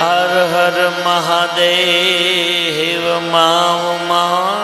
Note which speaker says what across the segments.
Speaker 1: હર હર મહાદેવ મા ઉમા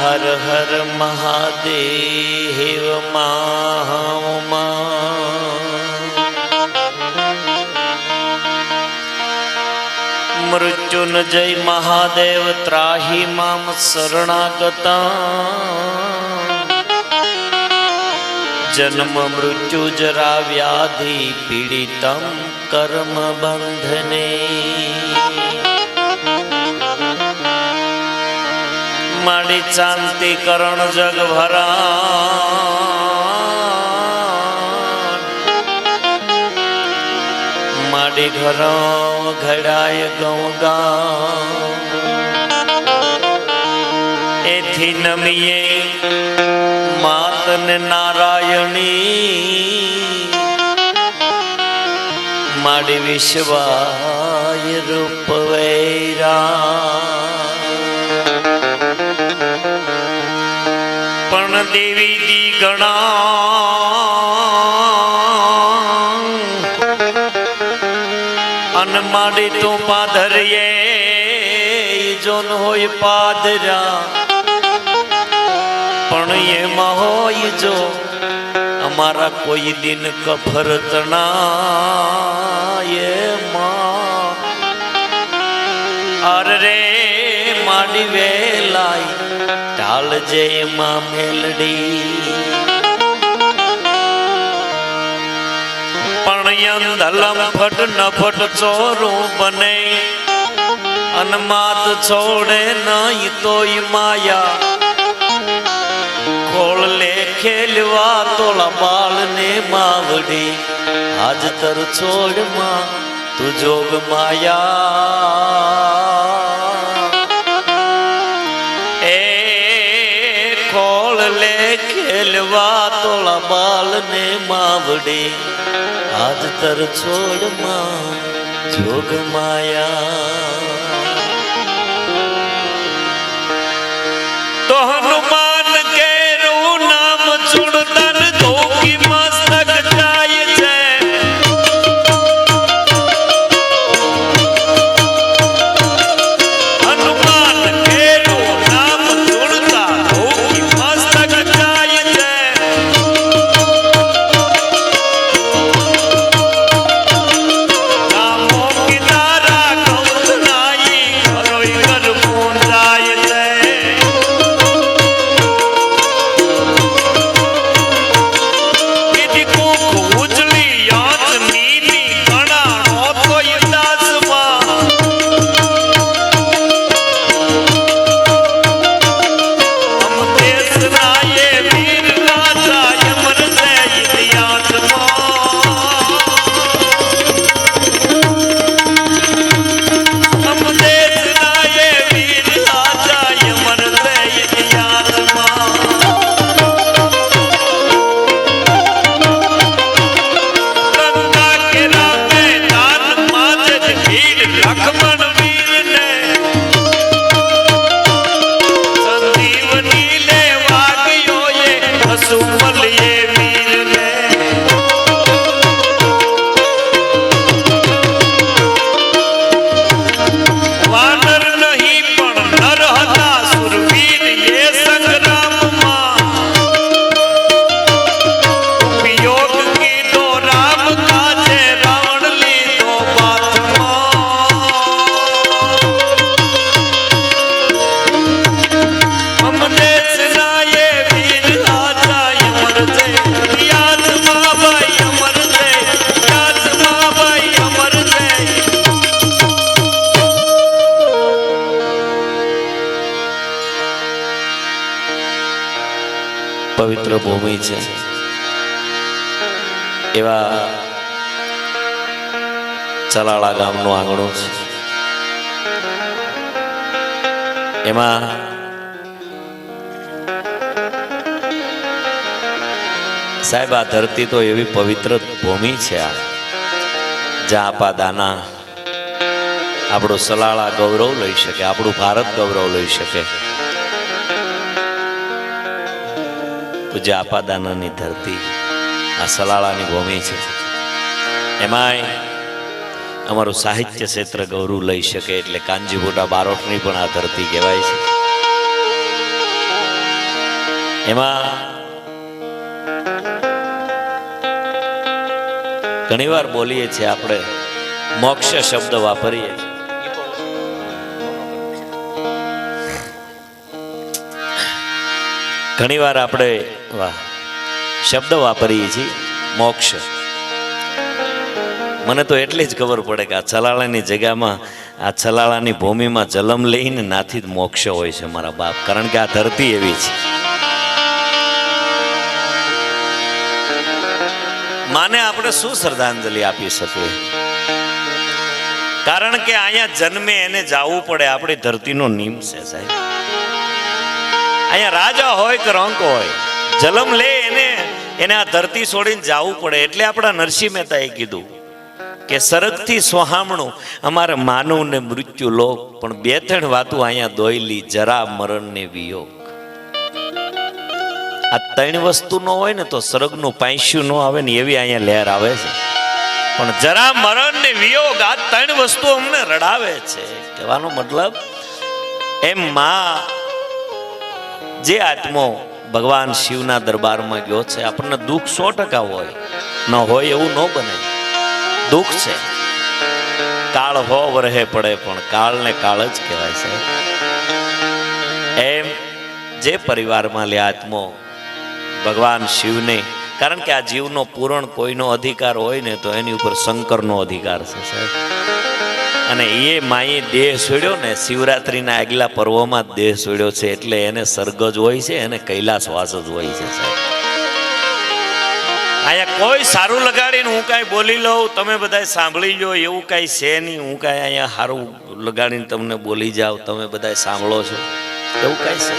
Speaker 1: હર હર મહાદેવ મા મૃત્યુન જય મહાદેવ ત્રાહી મામ શરણાગતા જન્મ મૃત્યુ જરા વ્યાધિ, પીડિતમ કર્મ બંધને. માડી શાંતિકરણ જગ ભરા માડી ઘર ઘડાય ગૌગા એથી નમીએ. માતન નારાયણી, માડી વિશ્વાય રૂપ વૈરા પણ દેવી દી ગણા અન માડી તું પાધરીએ જોન હોય પાદરા પણ એમાં હોય જો અમારા કોઈ દિન કફરતના એમાં. અરે માડી વેલાય ટાળજે એમાં મેલડી. પણ અંધલમ ફટ નફટ ચોરું બને અનમાત છોડે નહીં તોય માયા. ખોળ લે ખેલવા તોળા બાળને માવડી આજ તર છોડમાં તું જોગ માયા એ ખોળ લે ખેલવા તોળા બાળને માવડી આજ તર છોડમાં જોગ માયા ગામનું આંગણું છે. એમાં સાહેબ, આ ધરતી તો એવી પવિત્ર ભૂમિ છે આ. જ્યાં આપા દાના આપણો સલાળા ગૌરવ લઈ શકે, આપણું ભારત ગૌરવ લઈ શકે. પૂજ્ય આપાદાનાની ધરતી આ સલાળાની ભૂમિ છે. એમાંય અમારું સાહિત્ય ક્ષેત્ર ગૌરવ લઈ શકે એટલે કાંજીબોટા બારોટની પણ આ ધરતી કહેવાય છે. એમાં ઘણીવાર બોલીએ છીએ આપણે, મોક્ષ શબ્દ વાપરીએ છીએ. ઘણીવાર આપણે, વાહ, શબ્દ વાપરીએ છીએ, મોક્ષ. મને તો એટલી જ ખબર પડે કે આ છલાળાની જગ્યામાં, આ છલાળાની ભૂમિમાં જલમ લઈને નાથી જ મોક્ષ હોય છે મારા બાપ. કારણ કે આ ધરતી એવી છે. માને આપણે શું શ્રદ્ધાંજલિ આપી શકીએ? કારણ કે અહીંયા જન્મે એને જાવું પડે, આપણી ધરતીનો નિયમ છે સાહેબ. અહીંયા રાજા હોય કે રંક હોય, જલમ લે એને એને આ ધરતી છોડીને જાવું પડે. એટલે આપણા નરસિંહ મહેતાએ કીધું કે સરગથી સોહામણું. અમારે માનવ ને મૃત્યુ લોક, પણ બે ત્રણ વાતો અહીંયા દોયલી, જરા મરણ ને વિયોગ. આ ત્રણ વસ્તુ ન હોય ને તો સરગનું પાંસ્યું ન આવે ને એવી અહીંયા લહેર આવે છે. પણ જરા મરણ ને વિયોગ, આ ત્રણ વસ્તુ અમને રડાવે છે. કહેવાનો મતલબ, એમ માં જે આત્મો ભગવાન શિવના દરબારમાં ગયો છે, આપણને દુઃખ સો ટકા હોય. ન હોય એવું ન બને. દુઃખ છે. કાળ હો વરહે પડે પણ કાળને કાળ જ કહેવાય છે. એમ જે પરિવારમાં લે આત્મો ભગવાન શિવને, કારણ કે આ જીવનો પૂરણ કોઈનો અધિકાર હોય ને તો એની ઉપર શંકરનો અધિકાર છે, સાહેબ. અને એ માએ દેહ છોડ્યો ને, શિવરાત્રિના આગલા પર્વમાં જ દેહ છોડ્યો છે, એટલે એને સરગજ હોય છે અને કૈલાસવાસ જ હોય છે, સાહેબ. અહીંયા કોઈ સારું લગાડીને હું કાંઈ બોલી લઉં, તમે બધા સાંભળી લો એવું કાંઈ છે નહીં. હું કાંઈ અહીંયા સારું લગાડીને તમને બોલી જાઓ તમે બધા સાંભળો છો. એવું કાંઈ છે?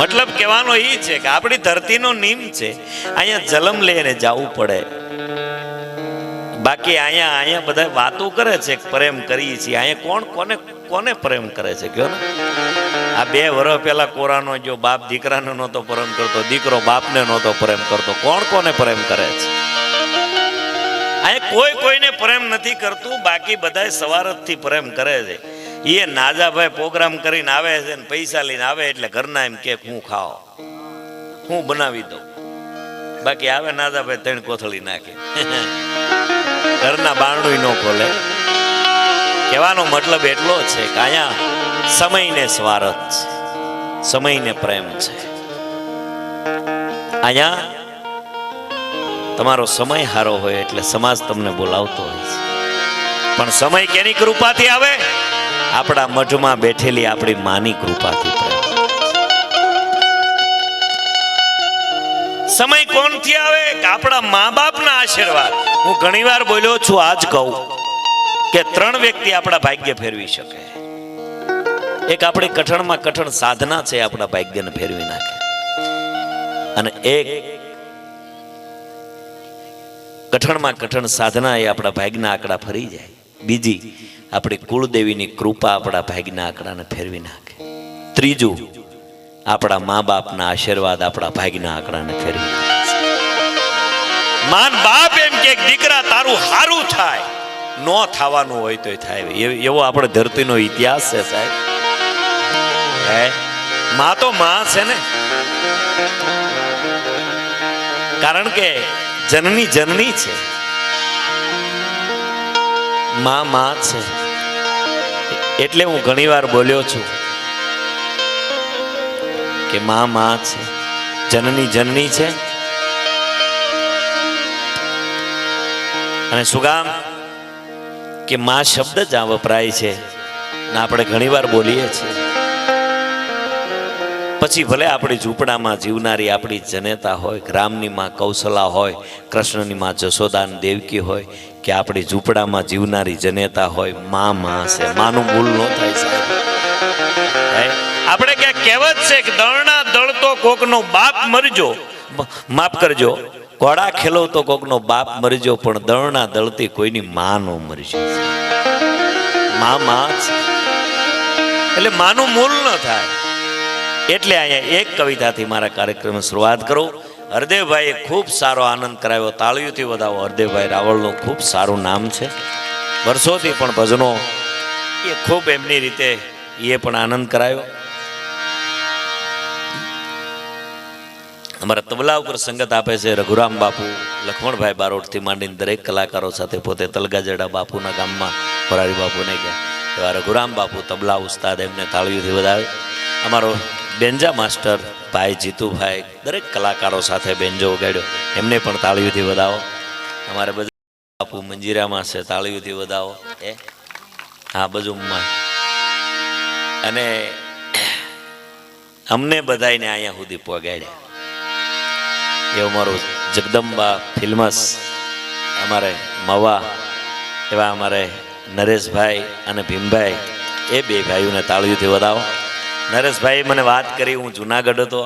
Speaker 1: મતલબ કહેવાનો એ છે કે આપણી ધરતીનો નિયમ છે, અહીંયા જલમ લઈને જવું પડે. બાકી અહીંયા અહીંયા બધા વાતો કરે છે પ્રેમ કરીએ છીએ. અહીંયા કોણ કોને કોને પ્રેમ કરે છે કયો ને? આ બે વર્ષ પહેલા કોરાનો જો બાપ દીકરાને નહોતો પ્રેમ કરતો, દીકરો બાપને નહોતો પ્રેમ કરતો, કોણ કોને પ્રેમ કરે છે? અહીંયા કોઈ કોઈને પ્રેમ નથી કરતું, બાકી બધા સવારથી પ્રેમ કરે છે. એ નાજાભાઈ પ્રોગ્રામ કરીને આવે છે ને પૈસા લઈને આવે એટલે ઘરના એમ કે, હું ખાઓ, હું બનાવી દઉં. બાકી આવે નાજાભાઈ ત્રણ કોથળી નાખે. ઘરના બારણું ન ખોલે. કહેવાનો મતલબ એટલો છે કે અહીંયા સમયને સ્વાર્થ છે. સમયને પ્રેમ છે. અહીંયા તમારો સમય સારો હોય એટલે સમાજ તમને બોલાવતો હોય છે. પણ સમય કેની કૃપાથી આવે? આપણા મઠમાં બેઠેલી આપણી માની કૃપાથી સમય કોણથી આવે? આપણા મા બાપના આશીર્વાદ. હું ઘણીવાર બોલ્યો છું, આજ કહું. કે ત્રણ વ્યક્તિ આપણા ભાગ્ય ફેરવી શકે. એક આપણી કઠણમાં કઠણ સાધના છે આપણા ભાગ્યને ફેરવી નાખે. અને એક કઠણમાં કઠણ સાધના એ આપણા ભાગ્યના આંકડા ફરી જાય. બીજી આપણી કુળદેવીની કૃપા આપણા ભાગ્યના આંકડાને ફેરવી નાખે. ત્રીજું આપણા મા બાપના આશીર્વાદ આપણા ભાગ્યના આંકડાને ફેરવી નાખે. માન બાપ એમ કે દીકરા નો થવાનું હોય તોય થાય. એવો આપણે ધરતીનો ઇતિહાસ છે સાહેબ. માં તો માં છે ને. કારણ કે જનની જનની છે. માં માં છે. એટલે હું ઘણીવાર બોલ્યો છું કે માં માં છે. જનની જનની છે. અને કામ કે માં શબ્દ જ આ વપરાય છે ને આપણે ઘણીવાર બોલીએ છીએ. પછી ભલે આપણી ઝૂંપડામાં જીવનારી આપણી જનેતા હોય રામની માં કૌશલા હોય, કૃષ્ણની માં જશોદાન દેવકી હોય, કે આપણી ઝૂંપડામાં જીવનારી જનેતા હોય, માં માં છે માનું ભૂલ ન થાય સાહેબ. આપણે ક્યાં કહેવત છે કે દળના દળતો કોકનો બાપ મરજો. માફ કરજો. ઘોડા ખેલો તો કોકનો બાપ મરજો, પણ દળના દળતી કોઈની માં નો મરજો. માં માં એટલે માનું મૂલ ન થાય. એટલે અહીંયા એક કવિતાથી મારા કાર્યક્રમની શરૂઆત કરું. હરદેવભાઈએ ખૂબ સારો આનંદ કરાવ્યો. તાળીઓથી વધાવો. હરદેવભાઈ રાવળનું ખૂબ સારું નામ છે. વર્ષોથી પણ ભજનો એ ખૂબ એમની રીતે એ પણ આનંદ કરાયો. અમારા તબલા ઉપર સંગત આપે છે રઘુરામ બાપુ, લખમણભાઈ બારોટથી માંડીને દરેક કલાકારો સાથે પોતે તલગાજડા બાપુના ગામમાં મોરારી બાપુને ગયા. એવા રઘુરામ બાપુ તબલા ઉસ્તાદ એમને તાળીઓથી વધાવે. અમારો બેન્જા માસ્ટર ભાઈ જીતુભાઈ દરેક કલાકારો સાથે બેન્જો વગાડ્યો. એમને પણ તાળીઓથી વધાવો. અમારે બધા બાપુ મંજીરામાં છે, તાળીઓથી વધાવો. એ હા, બાજુમાં. અને અમને બધાને અહીંયા સુધી પહોંચાડ્યા. એ અમારું જગદંબા ફિલ્મસ, અમારે મવા, એવા અમારે નરેશભાઈ અને ભીમભાઈ, એ બે ભાઈઓને તાળીઓથી વધાવો. નરેશભાઈ મને વાત કરી, હું જુનાગઢ હતો.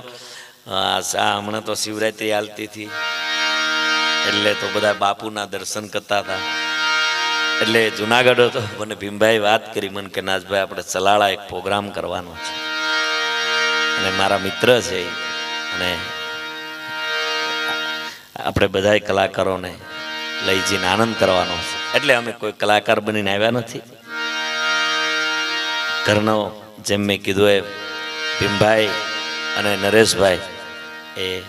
Speaker 1: હમણાં તો શિવરાત્રિ હાલતી હતી. એટલે તો બધા બાપુના દર્શન કરતા હતા. એટલે જુનાગઢ હતો, મને ભીમભાઈ વાત કરી, મને કે નાજભાઈ, આપણે ચલાળા એક પ્રોગ્રામ કરવાનો છે. અને મારા મિત્ર છે અને આપણે બધા કલાકારોને લઈ જઈને આનંદ કરવાનો છે. એટલે અમે કોઈ કલાકાર બનીને આવ્યા નથી. ઘરનો જેમ મેં કીધું એ ભીમભાઈ અને નરેશભાઈ એ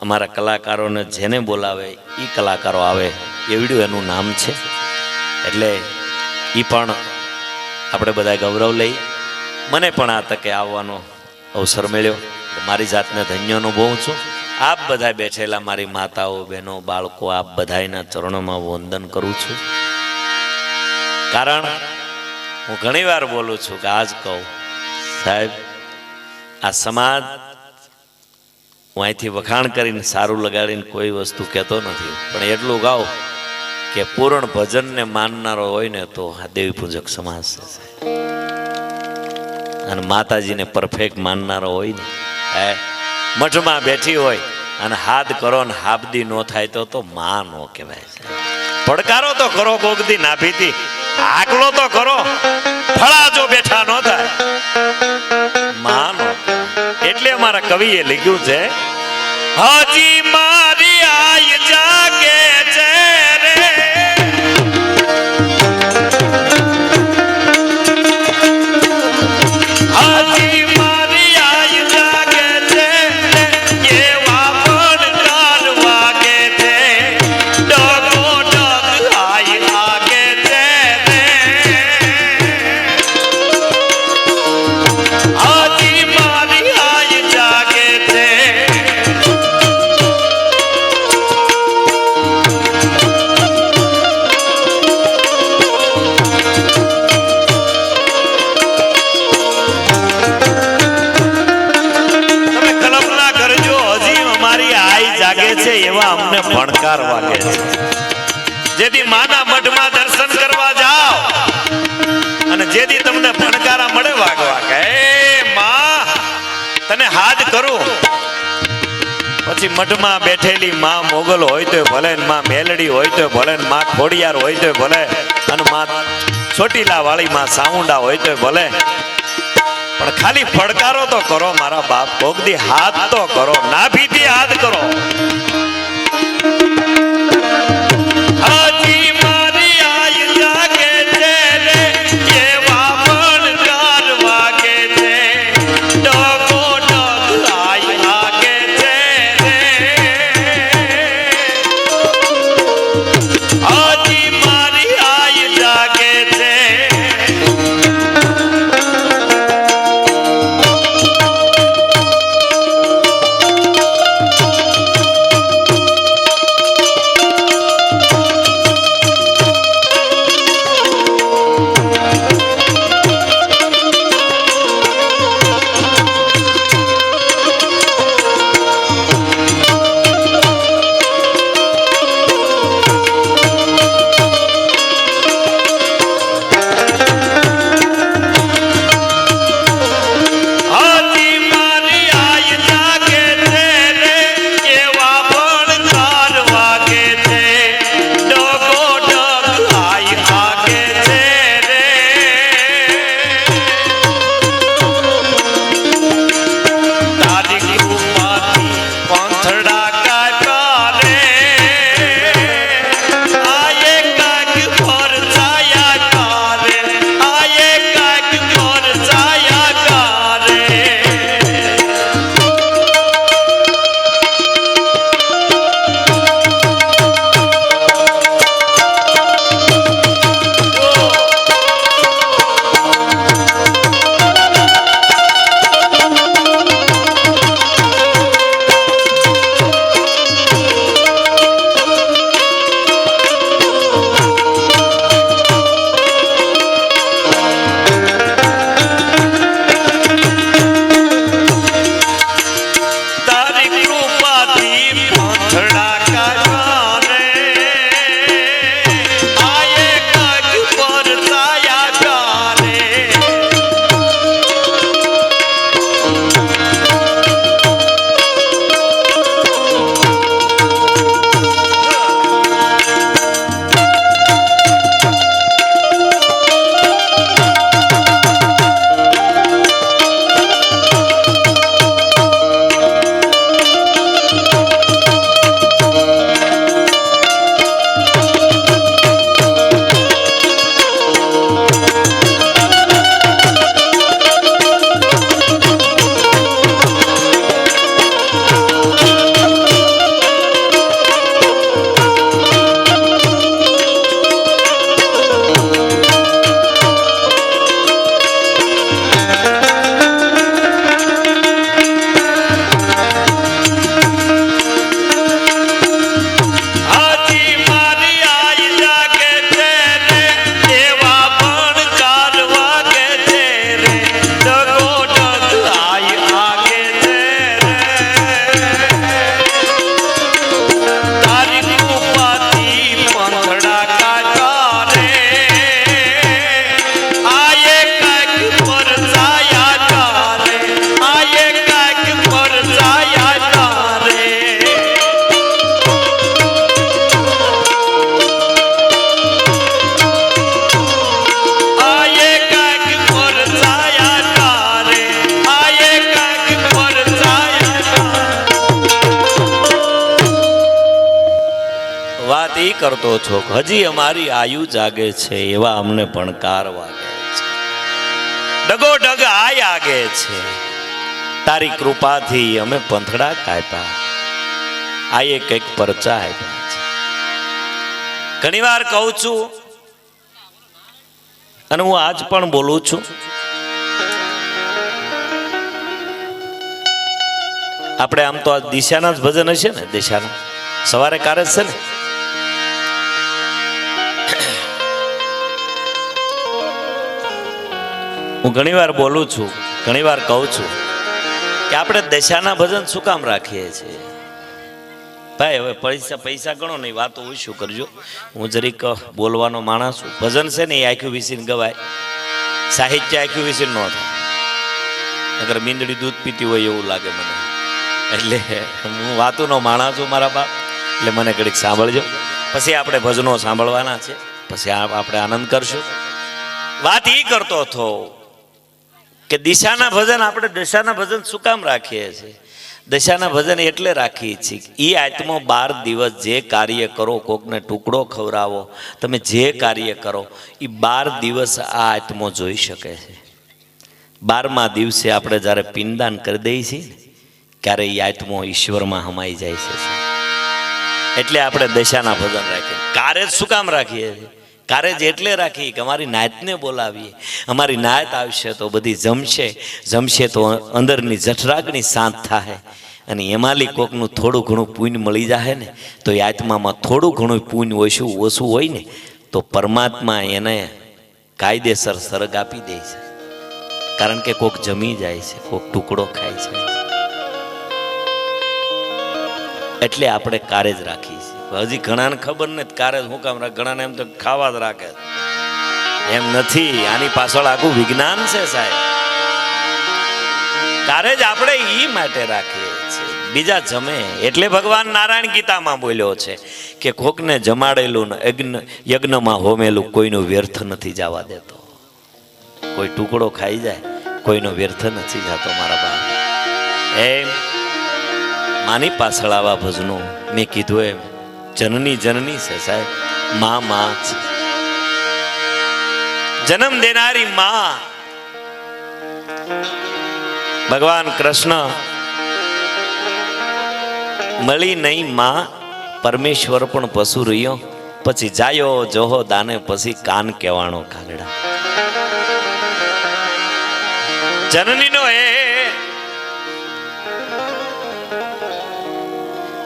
Speaker 1: અમારા કલાકારોને જેને બોલાવે એ કલાકારો આવે એવડું એનું નામ છે. એટલે એ પણ આપણે બધા ગૌરવ લઈ. મને પણ આ તકે આવવાનો અવસર મળ્યો. મારી જાતને ધન્ય અનુભવું છું. આપ બધા બેઠેલા મારી માતાઓ, બહેનો, બાળકો, આપ બધાના ચરણોમાં વંદન કરું છું. કારણ હું ઘણી વાર બોલું છું કે આજ કહું, સાહેબ, આ સમાજ હું અહીંથી વખાણ કરીને સારું લગાડીને કોઈ વસ્તુ કહેતો નથી, પણ એટલું ગાઓ કે પૂર્ણ ભજનને માનનારો હોય ને તો આ દેવી પૂજક સમાજ છે અને માતાજીને પરફેક્ટ માનનારો હોય ને, હે મઠમાં બેઠી હોય અને હાથ કરો ને હાબદી નો થાય તો તો માં નો કહેવાય છે. પડકારો તો કરો કોકદી નાભીથી, આકલો તો કરો ફળા બેઠા નો થાય. માં નો એટલે અમારા કવિએ લખ્યું છે, હજી મારી આય જાગે કરું? પછી મઠમાં બેઠેલી માં મોગલ હોય તો ભલે માં મેલડી હોય તો ભલે માં ખોડિયાર હોય તો ભલે અને માં ચોટીલા વાળી માં સાઉન્ડા હોય તો ભલે. પણ ખાલી ફડકારો તો કરો મારા બાપ, ભોગદી હાથ તો કરો, નાભીથી હાથ કરો. છો હજી અમારી આયુ જાગે છે, એવા અમને ભણકાર વાગે છે. ડગો ડગ આય આગે છે. તારી કૃપાથી અમે પંથડા કાપ્યા. આયે કંઈક પરચા આપ્યા છે. ઘણી વાર કહું છું, અને હું આજ પણ બોલું છું, આપણે આમ તો આ દિશાના જ ભજન હશે ને, દિશાના? સવારે કારે છે ને? હું ઘણી વાર બોલું છું ઘણી વાર કહું છું કે આપણે દશાના ભજન શું કામ રાખીએ છીએ? ભાઈ, હવે પૈસા પૈસા ગણો નહીં, વાતો ઓછું કરજો. હું જરીક બોલવાનો માણસ છું. ભજન છે ને એ આખ્યું વિસીને ગવાય. સાહિત્ય આખ્યું વિસીને ન થાય. અગર મીંદડી દૂધ પીતી હોય એવું લાગે મને. એટલે હું વાતોનો માણસ છું મારા બાપ. એટલે મને ઘડીક સાંભળજો. પછી આપણે ભજનો સાંભળવાના છે. પછી આપણે આનંદ કરશું. વાત એ કરતો હતો. કે દિશાના ભજન આપણે દશાના ભજન શું કામ રાખીએ છીએ? દશાના ભજન એટલે રાખીએ છીએ એ આત્મો બાર દિવસ જે કાર્ય કરો, કોકને ટુકડો ખવડાવો, તમે જે કાર્ય કરો એ બાર દિવસ આ આત્મો જોઈ શકે છે. બારમા દિવસે આપણે જ્યારે પિંડદાન કરી દઈએ છીએ ત્યારે એ આત્મો ઈશ્વરમાં હમાઈ જાય છે. એટલે આપણે દશાના ભજન રાખીએ. કારે શું કામ રાખીએ છીએ? કારે જ એટલે રાખીએ કે અમારી નાતને બોલાવીએ. અમારી નાત આવશે તો બધી જમશે. જમશે તો અંદરની જઠરાગની શાંત થાય અને એમાંલી કોકનું થોડું ઘણું પૂન મળી જાય ને, તો એ આત્મામાં થોડું ઘણું પૂન ઓછું ઓછું હોય ને, તો પરમાત્મા એને કાયદેસર સરગ આપી દે છે. કારણ કે કોક જમી જાય છે, કોક ટુકડો ખાય છે. એટલે આપણે કારેજ રાખીએ છીએ. હજી ઘણાને ખબર નથી કારે શું કામ રાખે. ઘણાને એમ તો ખાવા જ રાખે. એમ નથી. આની પાછળ આખું વિજ્ઞાન છે સાહેબ. કારે જ આપણે ઈ માટે રાખીએ છીએ. બીજા જમે. એટલે ભગવાન નારાયણ ગીતામાં બોલ્યો છે કે કોકને જમાડેલું યજ્ઞ યજ્ઞમાં હોમેલું કોઈનું વ્યર્થ નથી જવા દેતો. કોઈ ટુકડો ખાઈ જાય, કોઈનો વ્યર્થ નથી જતો મારા બાપ એમ માની પાછળ આવા ભજનો મેં કીધું એમ. જનની જનની છે સાહેબ. મા મા છે. જન્મ દેનારી મા. ભગવાન કૃષ્ણ મળી નહીં મા. પરમેશ્વર પણ પશુ રહ્યો. પછી જાયો, જોહો, દાને, પછી કાન કહેવાનો કાગડા. જનનીનો એ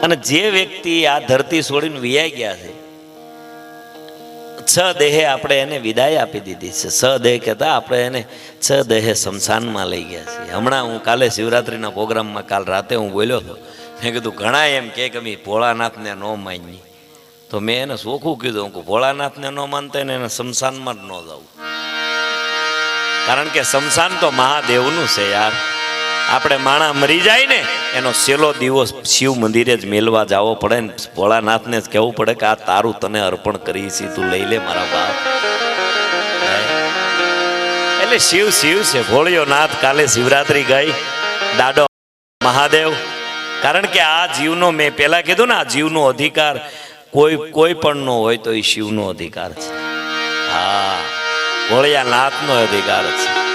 Speaker 1: અને જે વ્યક્તિ આ ધરતી છોડીને વિયાઈ ગયા છે, છ દેહે આપણે એને વિદાય આપી દીધી છે. છ દેહ કહેતા આપણે એને છ દેહે શમશાનમાં લઈ ગયા છીએ. હમણાં હું કાલે શિવરાત્રિના પ્રોગ્રામમાં કાલ રાતે હું બોલ્યો હતો. મેં કીધું ઘણા એમ કે અમે ભોળાનાથને ન માની તો મેં એને સોખું કીધું કે ભોળાનાથને ન માનતા ને એને શમશાનમાં જ ન જવું કારણ કે શમશાન તો મહાદેવનું છે યાર. આપણે માણા મરી જાય ને, એનો છેલ્લો દિવસ શિવ મંદિરે જ મેલવા જવો પડે ને, ભોળાનાથને જ કહેવું પડે કે આ તારું તને અર્પણ કરી છે તું લઈ લે મારા બાપ. એટલે શિવ શિવ છે ભોળિયો નાથ કાલે શિવરાત્રી ગઈ. દાડો મહાદેવ. કારણ કે આ જીવનો મેં પહેલા કીધું ને, આ જીવનો અધિકાર કોઈ કોઈ પણ નો હોય તો એ શિવનો અધિકાર છે. હા ભોળિયા નાથનો અધિકાર છે.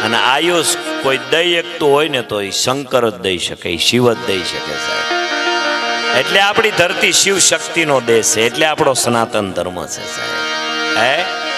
Speaker 1: અને આયુષ કોઈ દઈ એકતું હોય ને તો એ શંકર જ દઈ શકે, એ શિવ જ દઈ શકે સાહેબ. એટલે આપણી ધરતી શિવ શક્તિનો દેશ છે, એટલે આપણો સનાતન ધર્મ છે સાહેબ. હે?